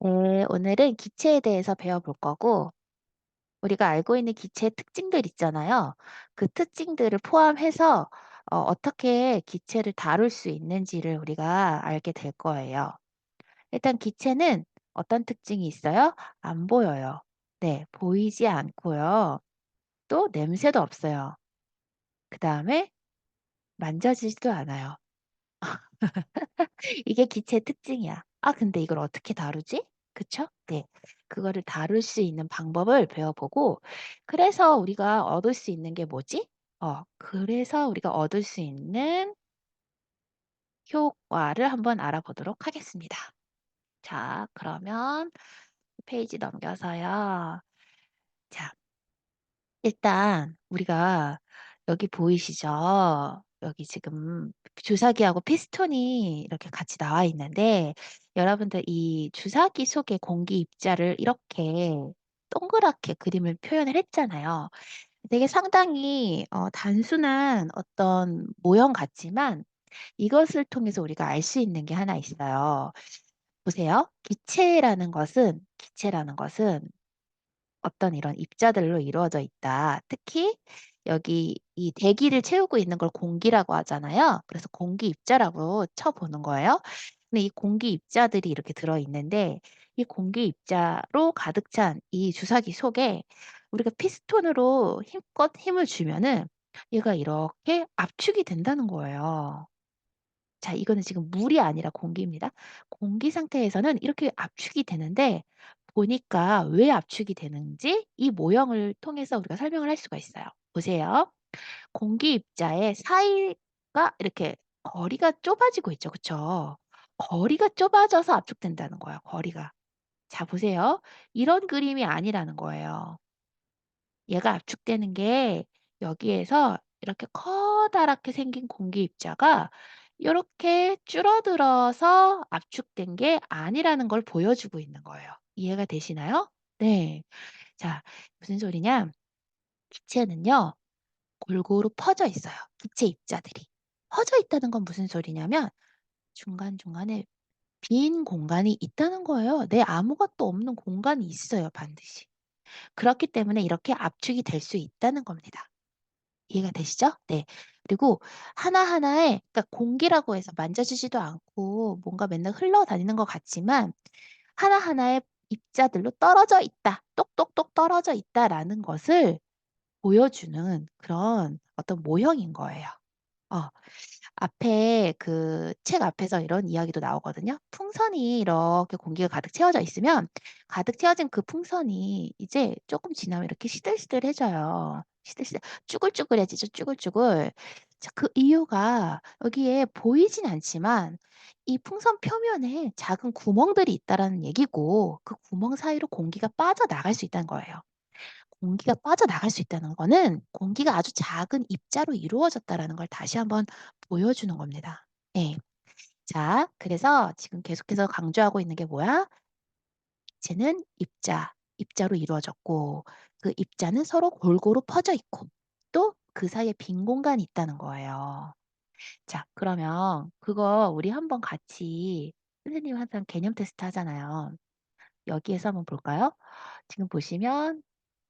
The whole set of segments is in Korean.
네, 오늘은 기체에 대해서 배워볼 거고, 우리가 알고 있는 기체의 특징들 있잖아요. 그 특징들을 포함해서 어, 떻게 기체를 다룰 수 있는지를 우리가 알게 될 거예요. 일단 기체는 어떤 특징이 있어요? 안 보여요. 네, 보이지 않고요. 또 냄새도 없어요. 그 다음에 만져지지도 않아요. 이게 기체의 특징이야. 아, 근데 이걸 어떻게 다루지? 그쵸? 네. 그거를 다룰 수 있는 방법을 배워보고, 그래서 우리가 얻을 수 있는 게 뭐지? 어, 그래서 우리가 얻을 수 있는 효과를 한번 알아보도록 하겠습니다. 자, 그러면 페이지 넘겨서요. 자, 일단 우리가 여기 보이시죠? 여기 지금 주사기하고 피스톤이 이렇게 같이 나와 있는데 여러분들 이 주사기 속의 공기 입자를 이렇게 동그랗게 그림을 표현을 했잖아요. 되게 상당히 어, 단순한 어떤 모형 같지만 이것을 통해서 우리가 알 수 있는 게 하나 있어요. 보세요. 기체라는 것은 기체라는 것은 어떤 이런 입자들로 이루어져 있다. 특히 여기 이 대기를 채우고 있는 걸 공기라고 하잖아요. 그래서 공기 입자라고 쳐보는 거예요. 근데 이 공기 입자들이 이렇게 들어있는데 이 공기 입자로 가득 찬 이 주사기 속에 우리가 피스톤으로 힘껏 힘을 주면은 얘가 이렇게 압축이 된다는 거예요. 자, 이거는 지금 물이 아니라 공기입니다. 공기 상태에서는 이렇게 압축이 되는데 보니까 왜 압축이 되는지 이 모형을 통해서 우리가 설명을 할 수가 있어요. 보세요. 공기 입자의 사이가 이렇게 거리가 좁아지고 있죠. 그쵸? 거리가 좁아져서 압축된다는 거예요. 거리가. 자, 보세요. 이런 그림이 아니라는 거예요. 얘가 압축되는 게 여기에서 이렇게 커다랗게 생긴 공기 입자가 이렇게 줄어들어서 압축된 게 아니라는 걸 보여주고 있는 거예요. 이해가 되시나요? 네. 자, 무슨 소리냐? 기체는요, 골고루 퍼져 있어요. 기체 입자들이. 퍼져 있다는 건 무슨 소리냐면 중간중간에 빈 공간이 있다는 거예요. 내 아무것도 없는 공간이 있어요, 반드시. 그렇기 때문에 이렇게 압축이 될 수 있다는 겁니다. 이해가 되시죠? 네. 그리고 하나하나에 그러니까 공기라고 해서 만져지지도 않고 뭔가 맨날 흘러다니는 것 같지만 하나하나의 입자들로 떨어져 있다. 똑똑똑 떨어져 있다라는 것을 보여주는 그런 어떤 모형인 거예요. 어. 앞에 그 책 앞에서 이런 이야기도 나오거든요. 풍선이 이렇게 공기가 가득 채워져 있으면 가득 채워진 그 풍선이 이제 조금 지나면 이렇게 시들시들해져요. 시들시들 쭈글쭈글해지죠. 쭈글쭈글. 자, 그 이유가 여기에 보이진 않지만 이 풍선 표면에 작은 구멍들이 있다라는 얘기고 그 구멍 사이로 공기가 빠져나갈 수 있다는 거예요. 공기가 빠져나갈 수 있다는 거는 공기가 아주 작은 입자로 이루어졌다라는 걸 다시 한번 보여주는 겁니다. 네. 자, 그래서 지금 계속해서 강조하고 있는 게 뭐야? 기체는 입자, 입자로 이루어졌고 그 입자는 서로 골고루 퍼져 있고 또 그 사이에 빈 공간이 있다는 거예요. 자, 그러면 그거 우리 한번 같이 선생님 항상 개념 테스트 하잖아요. 여기에서 한번 볼까요? 지금 보시면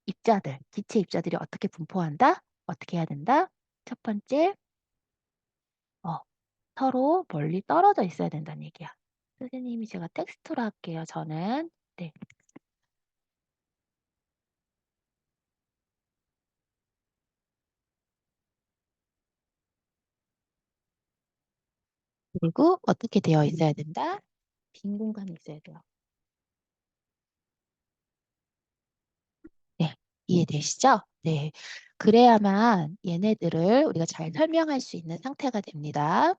입자들, 기체 입자들이 어떻게 분포한다? 어떻게 해야 된다? 첫 번째, 어, 서로 멀리 떨어져 있어야 된다는 얘기야. 선생님이 제가 텍스트로 할게요. 저는. 네. 그리고 어떻게 되어 있어야 된다? 빈 공간이 있어야 돼요. 네. 이해되시죠? 네. 그래야만 얘네들을 우리가 잘 설명할 수 있는 상태가 됩니다.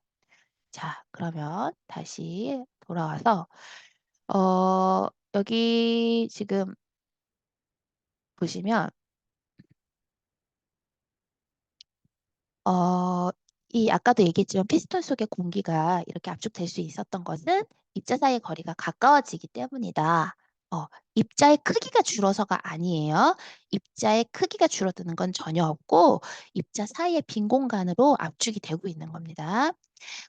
자, 그러면 다시 돌아와서 어, 여기 지금 보시면 어, 이 아까도 얘기했지만 피스톤 속의 공기가 이렇게 압축될 수 있었던 것은 입자 사이의 거리가 가까워지기 때문이다. 어, 입자의 크기가 줄어서가 아니에요. 입자의 크기가 줄어드는 건 전혀 없고 입자 사이의 빈 공간으로 압축이 되고 있는 겁니다.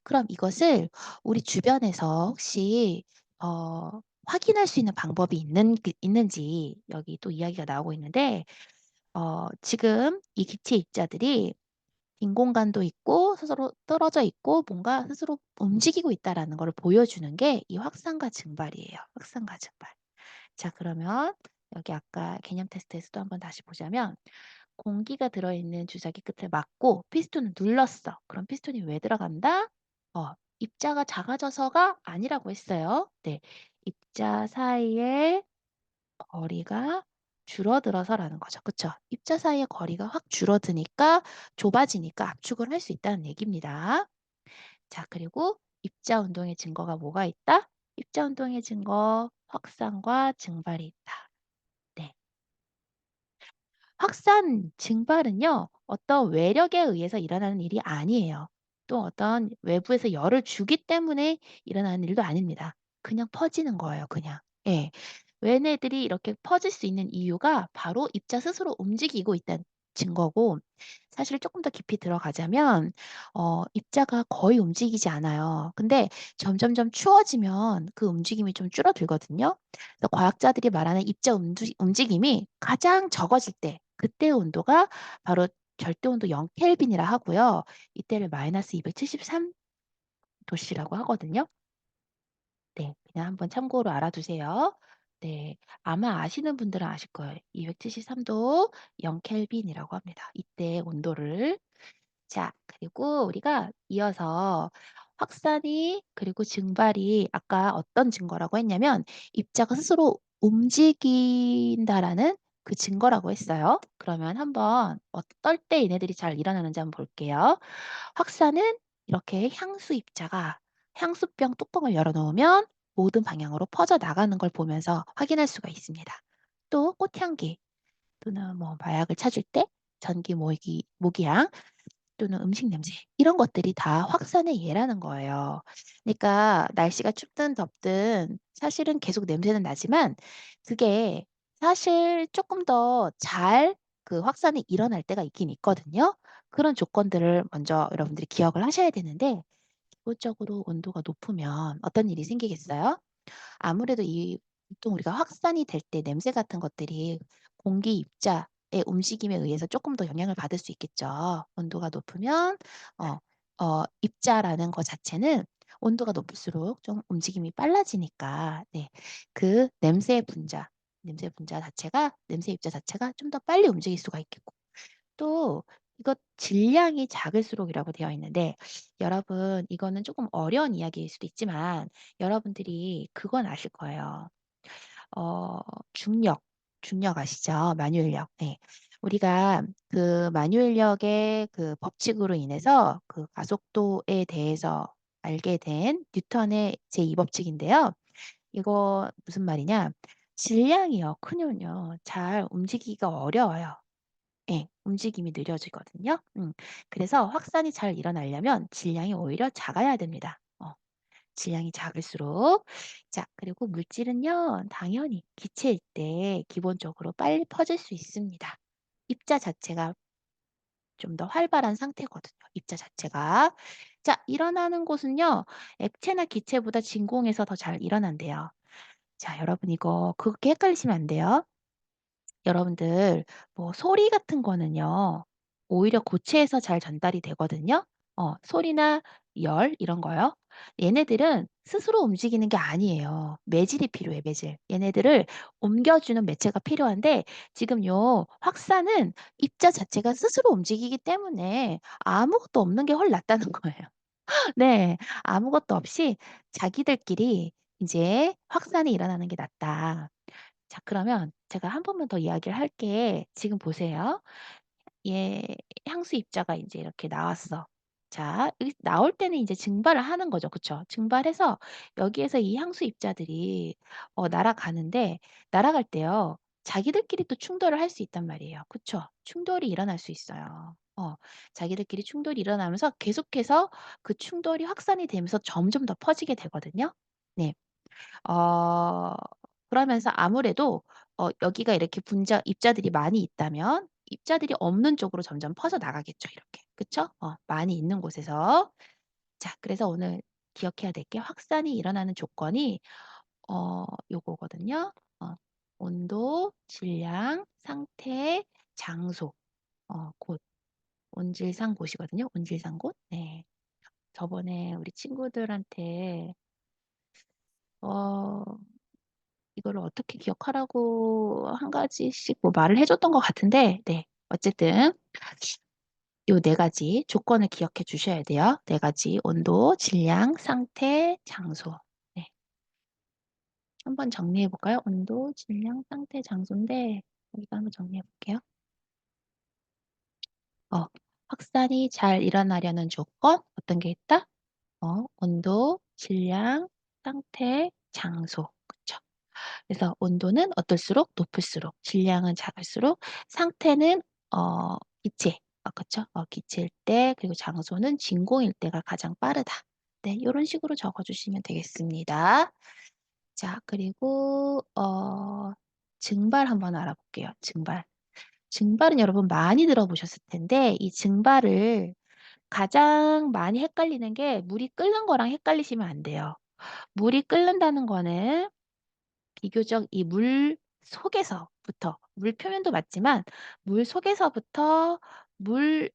그럼 이것을 우리 주변에서 혹시 어, 확인할 수 있는 방법이 있는 그 있는지 여기 또 이야기가 나오고 있는데 어 지금 이 기체 입자들이 빈 공간도 있고 스스로 떨어져 있고 뭔가 스스로 움직이고 있다라는 거를 보여주는 게 이 확산과 증발이에요. 확산과 증발. 자 그러면 여기 아까 개념 테스트에서도 한번 다시 보자면 공기가 들어있는 주사기 끝을 막고 피스톤을 눌렀어. 그럼 피스톤이 왜 들어간다? 어, 입자가 작아져서가 아니라고 했어요. 네, 입자 사이의 거리가 줄어들어서라는 거죠. 그쵸? 입자 사이의 거리가 확 줄어드니까 좁아지니까 압축을 할 수 있다는 얘기입니다. 자, 그리고 입자 운동의 증거가 뭐가 있다? 입자 운동의 증거, 확산과 증발이 있다. 네. 확산, 증발은요, 어떤 외력에 의해서 일어나는 일이 아니에요. 또 어떤 외부에서 열을 주기 때문에 일어나는 일도 아닙니다. 그냥 퍼지는 거예요, 그냥. 예. 얘네들이 이렇게 퍼질 수 있는 이유가 바로 입자 스스로 움직이고 있다는 증거고, 사실 조금 더 깊이 들어가자면, 어, 입자가 거의 움직이지 않아요. 근데 점점점 추워지면 그 움직임이 좀 줄어들거든요. 그래서 과학자들이 말하는 입자 움직- 움직임이 가장 적어질 때, 그때의 온도가 바로 절대 온도 0 켈빈이라 하고요. 이때를 마이너스 273 도씨라고 하거든요. 네. 그냥 한번 참고로 알아두세요. 네. 아마 아시는 분들은 아실 거예요. 273 도 0 켈빈이라고 합니다. 이때 온도를. 자 그리고 우리가 이어서 확산이 그리고 증발이 아까 어떤 증거라고 했냐면 입자가 스스로 움직인다라는 그 증거라고 했어요. 그러면 한번 어떨 때 얘네들이 잘 일어나는지 한번 볼게요. 확산은 이렇게 향수 입자가 향수병 뚜껑을 열어 놓으면 모든 방향으로 퍼져 나가는 걸 보면서 확인할 수가 있습니다. 또 꽃향기 또는 뭐 마약을 찾을 때 전기 모기 모기향 또는 음식 냄새 이런 것들이 다 확산의 예라는 거예요. 그러니까 날씨가 춥든 덥든 사실은 계속 냄새는 나지만 그게 사실 조금 더 잘 그 확산이 일어날 때가 있긴 있거든요. 그런 조건들을 먼저 여러분들이 기억을 하셔야 되는데 기본적으로 온도가 높으면 어떤 일이 생기겠어요? 아무래도 이 보통 우리가 확산이 될 때 냄새 같은 것들이 공기 입자의 움직임에 의해서 조금 더 영향을 받을 수 있겠죠. 온도가 높으면 어 어 입자라는 거 자체는 온도가 높을수록 좀 움직임이 빨라지니까 네. 그 냄새 분자, 냄새 분자 자체가 냄새 입자 자체가 좀 더 빨리 움직일 수가 있겠고 또 이거 질량이 작을수록이라고 되어 있는데 여러분 이거는 조금 어려운 이야기일 수도 있지만 여러분들이 그건 아실 거예요. 어 중력, 중력 아시죠? 만유인력. 네. 우리가 그 만유인력의 그 법칙으로 인해서 그 가속도에 대해서 알게 된 뉴턴의 제2 법칙인데요. 이거 무슨 말이냐? 질량이요, 크면요 잘 움직이기가 어려워요. 예. 움직임이 느려지거든요. 음. 그래서 확산이 잘 일어나려면 질량이 오히려 작아야 됩니다. 어. 질량이 작을수록. 자 그리고 물질은요 당연히 기체일 때 기본적으로 빨리 퍼질 수 있습니다. 입자 자체가 좀 더 활발한 상태거든요, 입자 자체가. 자 일어나는 곳은요 액체나 기체보다 진공에서 더 잘 일어난대요. 자 여러분 이거 그렇게 헷갈리시면 안 돼요. 여러분들 뭐 소리 같은 거는요. 오히려 고체에서 잘 전달이 되거든요. 어 소리나 열 이런 거요. 얘네들은 스스로 움직이는 게 아니에요. 매질이 필요해 매질. 얘네들을 옮겨주는 매체가 필요한데 지금 요 확산은 입자 자체가 스스로 움직이기 때문에 아무것도 없는 게 훨 낫다는 거예요. 네. 아무것도 없이 자기들끼리 이제 확산이 일어나는 게 낫다. 자 그러면 제가 한 번만 더 이야기를 할게. 지금 보세요. 얘 향수 입자가 인제 이렇게 나왔어. 자 나올 때는 이제 증발을 하는 거죠. 그쵸? 증발해서 여기에서 이 향수 입자들이 어 날아가는데 날아갈 때요. 자기들끼리 또 충돌을 할 수 있단 말이에요. 그쵸? 충돌이 일어날 수 있어요. 어 자기들끼리 충돌이 일어나면서 계속해서 그 충돌이 확산이 되면서 점점 더 퍼지게 되거든요. 네. 어 그러면서 아무래도 어 여기가 이렇게 분자 입자들이 많이 있다면 입자들이 없는 쪽으로 점점 퍼져나가겠죠 이렇게. 그쵸? 어 많이 있는 곳에서. 자 그래서 오늘 기억해야 될 게 확산이 일어나는 조건이 어 요거거든요. 어 온도, 질량, 상태, 장소, 어 곳, 온질상 곳이거든요. 온질상 곳. 네. 저번에 우리 친구들한테 어 이거를 어떻게 기억하라고 한 가지씩 뭐 말을 해 줬던 것 같은데 네 어쨌든 요 네 가지 조건을 기억해 주셔야 돼요. 네 가지 온도, 질량, 상태, 장소. 네. 한번 정리해 볼까요? 온도, 질량, 상태, 장소인데 여기서 한번 정리해 볼게요. 어 확산이 잘 일어나려는 조건 어떤 게 있다? 어 온도, 질량, 상태, 장소. 그래서 온도는 어떨수록 높을수록 질량은 작을수록 상태는 어 기체 어 그쵸? 어 기체일 때 그리고 장소는 진공일 때가 가장 빠르다. 네 요런 식으로 적어 주시면 되겠습니다. 자 그리고 어 증발 한번 알아볼게요. 증발. 증발은 여러분 많이 들어보셨을 텐데 이 증발을 가장 많이 헷갈리는 게 물이 끓는 거랑 헷갈리시면 안 돼요. 물이 끓는다는 거는 비교적 이 물 속에서부터 물 표면도 맞지만 물 속에서부터 물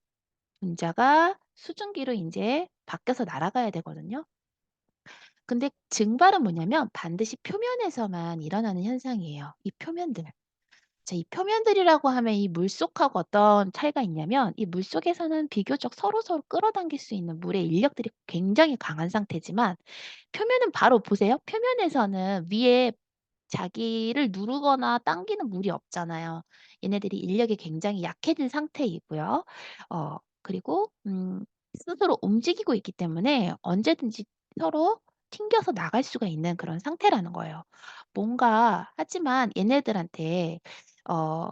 분자가 수증기로 인제 바뀌어서 날아가야 되거든요. 근데 증발은 뭐냐면 반드시 표면에서만 일어나는 현상이에요, 이 표면들. 자 이 표면들이라고 하면 이 물속하고 어떤 차이가 있냐면 이 물속에서는 비교적 서로서로 끌어당길 수 있는 물의 인력들이 굉장히 강한 상태지만 표면은 바로 보세요. 표면에서는 위에 자기를 누르거나 당기는 물이 없잖아요. 얘네들이 인력이 굉장히 약해진 상태이고요. 어 그리고 음 스스로 움직이고 있기 때문에 언제든지 서로 튕겨서 나갈 수가 있는 그런 상태라는 거예요. 뭔가 하지만 얘네들한테 어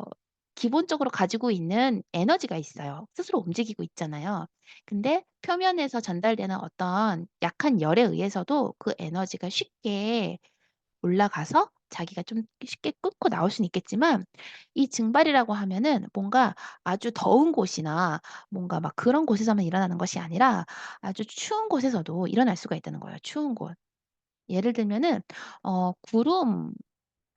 기본적으로 가지고 있는 에너지가 있어요. 스스로 움직이고 있잖아요. 근데 표면에서 전달되는 어떤 약한 열에 의해서도 그 에너지가 쉽게 올라가서 자기가 좀 쉽게 끊고 나올 수는 있겠지만 이 증발이라고 하면은 뭔가 아주 더운 곳이나 뭔가 막 그런 곳에서만 일어나는 것이 아니라 아주 추운 곳에서도 일어날 수가 있다는 거예요, 추운 곳. 예를 들면은 어 구름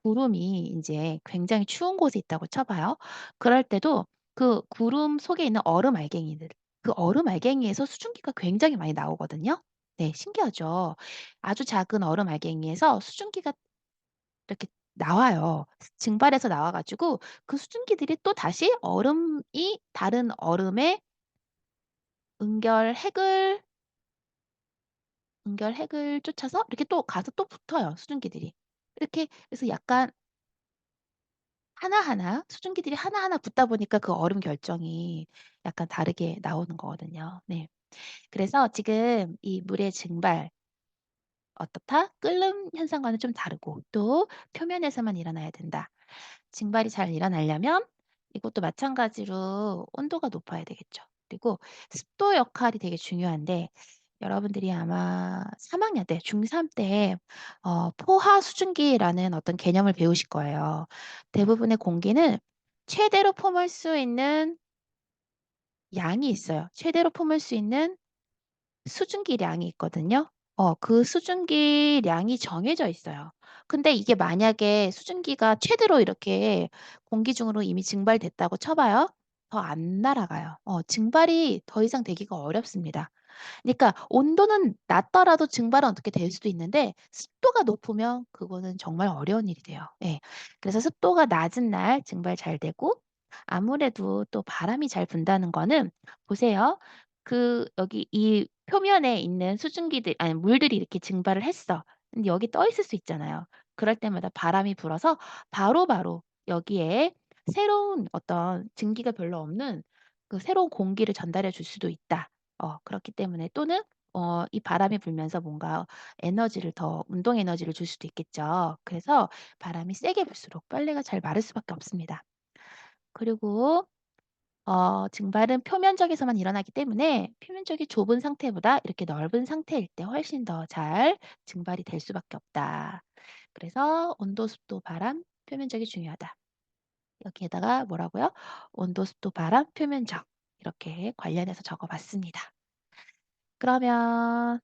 구름이 인제 굉장히 추운 곳에 있다고 쳐 봐요. 그럴 때도 그 구름 속에 있는 얼음 알갱이들 그 얼음 알갱이에서 수증기가 굉장히 많이 나오거든요. 네 신기하죠. 아주 작은 얼음 알갱이에서 수증기가 이렇게 나와요. 증발해서 나와 가지고 그 수증기들이 또 다시 얼음이 다른 얼음에 응결 핵을 응결 핵을 쫓아서 이렇게 또 가서 또 붙어요, 수증기들이. 이렇게 해서 약간 하나하나 수증기들이 하나하나 붙다 보니까 그 얼음 결정이 약간 다르게 나오는 거거든요. 네. 그래서 지금 이 물의 증발 어떻다? 끓는 현상과는 좀 다르고 또 표면에서만 일어나야 된다. 증발이 잘 일어나려면 이것도 마찬가지로 온도가 높아야 되겠죠. 그리고 습도 역할이 되게 중요한데 여러분들이 아마 3 학년 때 중3 때 어 포화 수증기라는 어떤 개념을 배우실 거예요. 대부분의 공기는 최대로 품을 수 있는 양이 있어요. 최대로 품을 수 있는 수증기량이 있거든요. 어 그 수증기량이 정해져 있어요. 근데 이게 만약에 수증기가 최대로 이렇게 공기 중으로 이미 증발됐다고 쳐 봐요. 더 안 날아가요. 어 증발이 더 이상 되기가 어렵습니다. 그니까 온도는 낮더라도 증발은 어떻게 될 수도 있는데 습도가 높으면 그거는 정말 어려운 일이 돼요. 예. 그래서 습도가 낮은 날 증발 잘 되고 아무래도 또 바람이 잘 분다는 거는 보세요. 그 여기 이 표면에 있는 수증기들 아니 물들이 이렇게 증발을 했어. 근데 여기 떠 있을 수 있잖아요. 그럴 때마다 바람이 불어서 바로바로 여기에 새로운 어떤 증기가 별로 없는 그 새로운 공기를 전달해 줄 수도 있다. 어 그렇기 때문에 또는 어 이 바람이 불면서 뭔가 에너지를 더 운동 에너지를 줄 수도 있겠죠. 그래서 바람이 세게 불수록 빨래가 잘 마를 수밖에 없습니다. 그리고 어 증발은 표면적에서만 일어나기 때문에 표면적이 좁은 상태보다 이렇게 넓은 상태일 때 훨씬 더 잘 증발이 될 수밖에 없다. 그래서 온도, 습도, 바람, 표면적이 중요하다. 여기에다가 뭐라고요? 온도, 습도, 바람, 표면적 이렇게 관련해서 적어 봤습니다. 그러면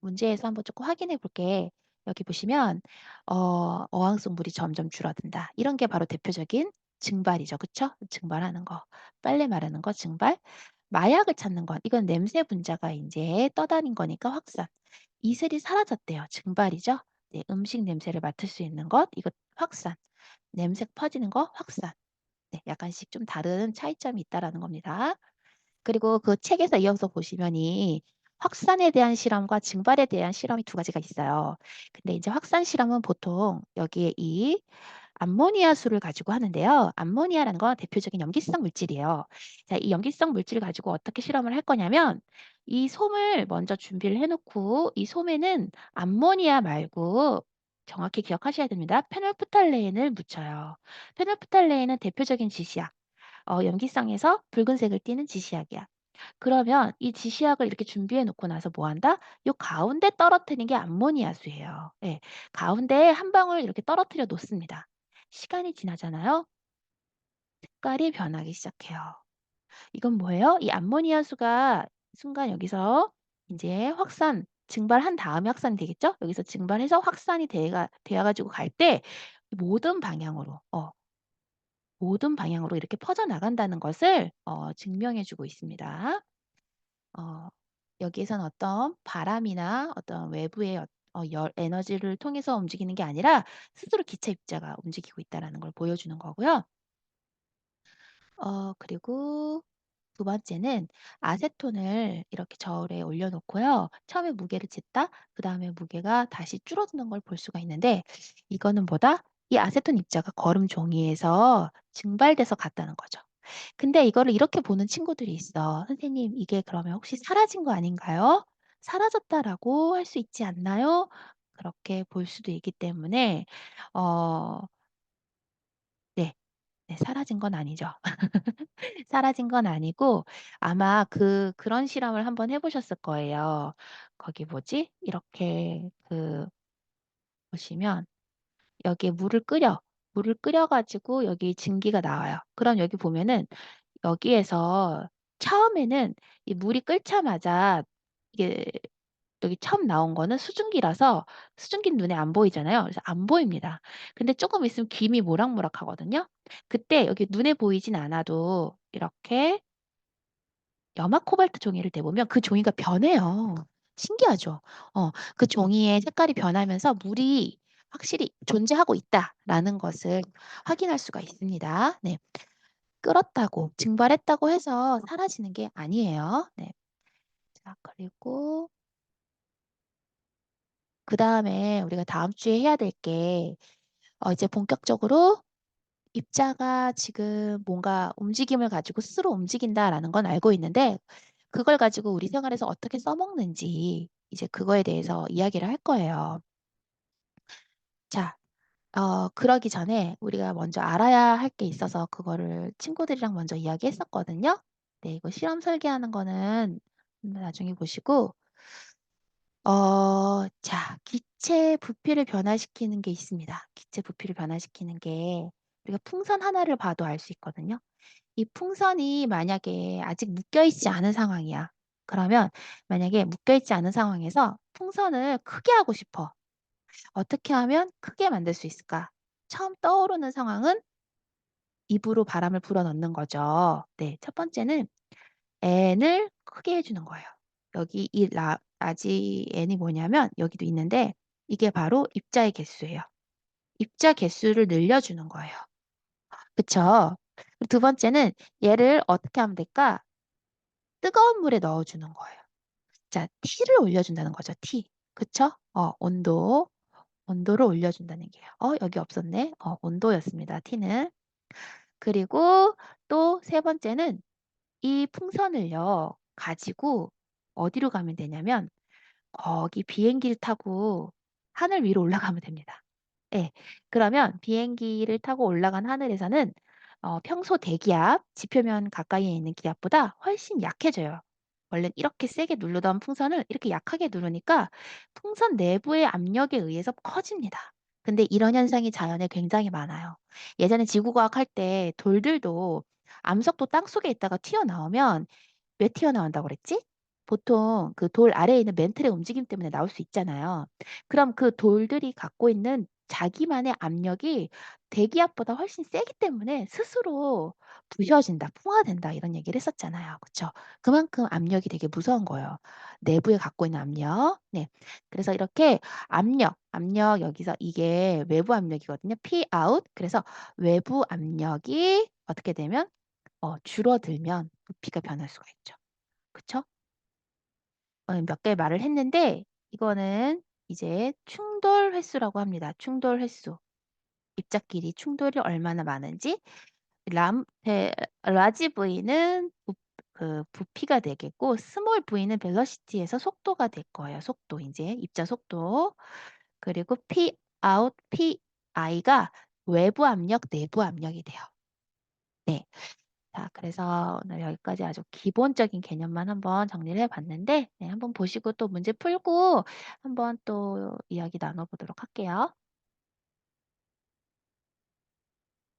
문제에서 한번 쪼끔 확인해 볼게 여기 보시면 어 어항 속 물이 점점 줄어든다. 이런 게 바로 대표적인 증발이죠. 그쵸? 증발하는 거. 빨래 마르는 거 증발. 마약을 찾는 건 이건 냄새 분자가 인제 떠다닌 거니까 확산. 이슬이 사라졌대요. 증발이죠. 네 음식 냄새를 맡을 수 있는 것 이것 확산. 냄새 퍼지는 거 확산. 네 약간씩 좀 다른 차이점이 있다라는 겁니다. 그리고 그 책에서 이어서 보시면 이 확산에 대한 실험과 증발에 대한 실험이 두 가지가 있어요. 근데 이제 확산 실험은 보통 여기에 이 암모니아 수를 가지고 하는데요. 암모니아라는 건 대표적인 염기성 물질이에요. 자, 이 염기성 물질을 가지고 어떻게 실험을 할 거냐면 이 솜을 먼저 준비를 해 놓고 이 솜에는 암모니아 말고 정확히 기억하셔야 됩니다. 페놀프탈레인을 묻혀요. 페놀프탈레인은 대표적인 지시약. 어 염기성에서 붉은색을 띠는 지시약이야. 그러면 이 지시약을 이렇게 준비해 놓고 나서 뭐 한다? 요 가운데 떨어뜨린 게 암모니아수예요. 예. 가운데에 한 방울 이렇게 떨어뜨려 놓습니다. 시간이 지나잖아요. 색깔이 변하기 시작해요. 이건 뭐예요? 이 암모니아수가 순간 여기서 인제 확산 증발한 다음에 확산이 되겠죠? 여기서 증발해서 확산이 돼가 되어 가지고 갈 때 모든 방향으로 어 모든 방향으로 이렇게 퍼져나간다는 것을 어 증명해 주고 있습니다. 어 여기에선 어떤 바람이나 어떤 외부의 어어열 에너지를 통해서 움직이는 게 아니라 스스로 기체 입자가 움직이고 있다라는 걸 보여주는 거고요. 어 그리고 두 번째는 아세톤을 이렇게 저울에 올려 놓고요. 처음에 무게를 쟀다. 그다음에 무게가 다시 줄어드는 걸 볼 수가 있는데 이거는 뭐다? 이 아세톤 입자가 거름 종이에서 증발돼서 갔다는 거죠. 근데 이거를 이렇게 보는 친구들이 있어. "선생님 이게 그러면 혹시 사라진 거 아닌가요? 사라졌다."라고 할 수 있지 않나요? 그렇게 볼 수도 있기 때문에 어 네. 네 사라진 건 아니죠. 사라진 건 아니고 아마 그 그런 실험을 한번 해 보셨을 거예요. 거기 뭐지? 이렇게 그 보시면 여기에 물을 끓여 물을 끓여 가지고 여기 증기가 나와요. 그럼 여기 보면은 여기에서 처음에는 이 물이 끓자마자 이게 여기 처음 나온 거는 수증기라서 수증기는 눈에 안 보이잖아요. 그래서 안 보입니다. 근데 쪼끔 있으면 김이 모락모락 하거든요. 그때 여기 눈에 보이진 않아도 이렇게 염화 코발트 종이를 대보면 그 종이가 변해요. 신기하죠? 어 그 종이의 색깔이 변하면서 '물이 확실히 존재하고 있다.'라는 것을 확인할 수가 있습니다. 네. 끓었다고 증발했다고 해서 사라지는 게 아니에요. 네. 자 그리고 그 다음에 우리가 다음 주에 해야 될 게 어 이제 본격적으로 입자가 지금 뭔가 움직임을 가지고 스스로 움직인다라는 건 알고 있는데 그걸 가지고 우리 생활에서 어떻게 써먹는지 이제 그거에 대해서 이야기를 할 거예요. 자 어 그러기 전에 우리가 먼저 알아야 할 게 있어서 그거를 친구들이랑 먼저 이야기했었거든요. 네 이거 실험 설계하는 거는 나중에 보시고 어 자 기체 부피를 변화시키는 게 있습니다. 기체 부피를 변화시키는 게 우리가 풍선 하나를 봐도 알 수 있거든요. 이 풍선이 만약에 아직 묶여 있지 않은 상황이야. 그러면 만약에 묶여 있지 않은 상황에서 풍선을 크게 하고 싶어. 어떻게 하면 크게 만들 수 있을까? 처음 떠오르는 상황은 입으로 바람을 불어 넣는 거죠. 네. 첫 번째는 n을 크게 해 주는 거예요. 여기 이 라 라지 n이 뭐냐면 여기도 있는데 이게 바로 입자의 개수예요. 입자 개수를 늘려 주는 거예요. 그쵸? 두 번째는 얘를 어떻게 하면 될까? 뜨거운 물에 넣어 주는 거예요. 자 T를 올려 준다는 거죠, T. 그쵸? 어 온도, 온도를 올려 준다는 얘기예요. 어 여기 없었네. 어 온도였습니다, T는. 그리고 또 세 번째는 이 풍선을요 가지고 어디로 가면 되냐면 거기 비행기를 타고 하늘 위로 올라가면 됩니다. 예. 그러면 비행기를 타고 올라간 하늘에서는 어 평소 대기압, 지표면 가까이에 있는 기압보다 훨씬 약해져요. 원래는 이렇게 세게 누르던 풍선을 이렇게 약하게 누르니까 풍선 내부의 압력에 의해서 커집니다. 근데 이런 현상이 자연에 굉장히 많아요. 예전에 지구과학 할 때 돌들도 암석도 땅속에 있다가 튀어나오면 왜 튀어나온다고 그랬지? 보통 그 돌 아래에 있는 멘틀의 움직임 때문에 나올 수 있잖아요. 그럼 그 돌들이 갖고 있는 자기만의 압력이 대기압보다 훨씬 세기 때문에 스스로 부셔진다, 풍화된다 이런 얘기를 했었잖아요. 그쵸? 그만큼 압력이 되게 무서운 거예요. 내부에 갖고 있는 압력. 네. 그래서 이렇게 압력, 압력 여기서 이게 외부 압력이거든요. P out. 그래서 외부 압력이 어떻게 되면 어 줄어들면 부피가 변할 수가 있죠. 그쵸? 어 몇개 말을 했는데 이거는 이제 충돌 횟수라고 합니다. 충돌 횟수. 입자끼리 충돌이 얼마나 많은지 람테 라지 V는 부 그 부피가 되겠고 스몰 V는 벨러시티에서 속도가 될 거예요. 속도 인제 입자 속도. 그리고 P out PI가 외부 압력, 내부 압력이 돼요. 네. 자 그래서 오늘 여기까지 아주 기본적인 개념만 한번 정리를 해 봤는데 네 한번 보시고 또 문제 풀고 한번 또 이야기 나눠 보도록 할게요.